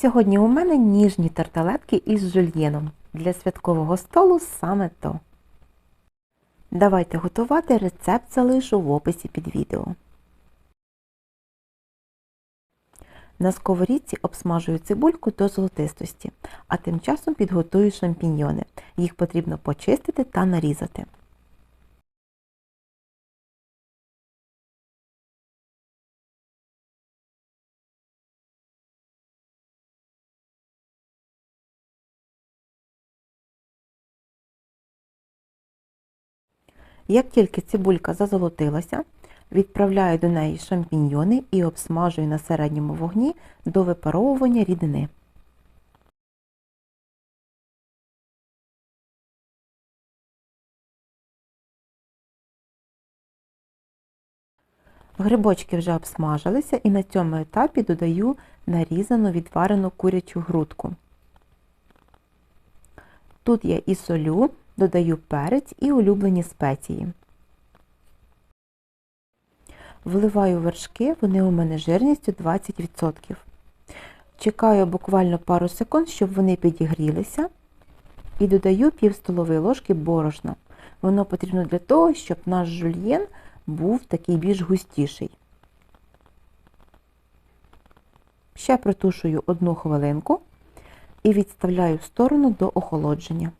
Сьогодні у мене ніжні тарталетки із жульєном. Для святкового столу саме то. Давайте готувати рецепт залишу в описі під відео. На сковорідці обсмажую цибульку до золотистості, а тим часом підготую шампіньйони. Їх потрібно почистити та нарізати. Як тільки цибулька зазолотилася, відправляю до неї шампіньйони і обсмажую на середньому вогні до випаровування рідини. Грибочки вже обсмажилися і на цьому етапі додаю нарізану відварену курячу грудку. Тут я і солю, додаю перець і улюблені спеції. Вливаю вершки, вони у мене жирністю 20%. Чекаю буквально пару секунд, щоб вони підігрілися. І додаю пів столової ложки борошна. Воно потрібно для того, щоб наш жульєн був такий більш густіший. Ще протушую одну хвилинку і відставляю в сторону до охолодження.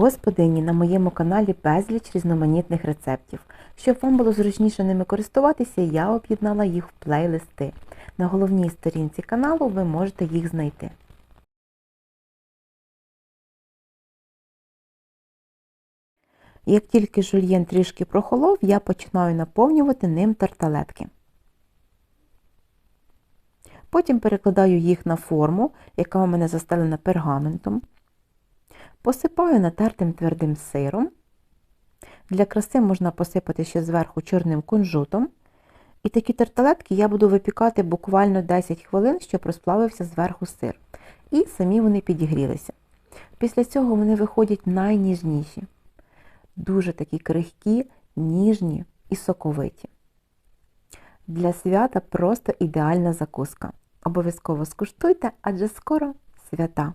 Господині, на моєму каналі безліч різноманітних рецептів. Щоб вам було зручніше ними користуватися, я об'єднала їх в плейлисти. На головній сторінці каналу ви можете їх знайти. Як тільки жульєн трішки прохолов, я починаю наповнювати ним тарталетки. Потім перекладаю їх на форму, яка у мене застелена пергаментом. Посипаю натертим твердим сиром. Для краси можна посипати ще зверху чорним кунжутом. І такі тарталетки я буду випікати буквально 10 хвилин, щоб розплавився зверху сир. І самі вони підігрілися. Після цього вони виходять найніжніші. Дуже такі крихкі, ніжні і соковиті. Для свята просто ідеальна закуска. Обов'язково скуштуйте, адже скоро свята.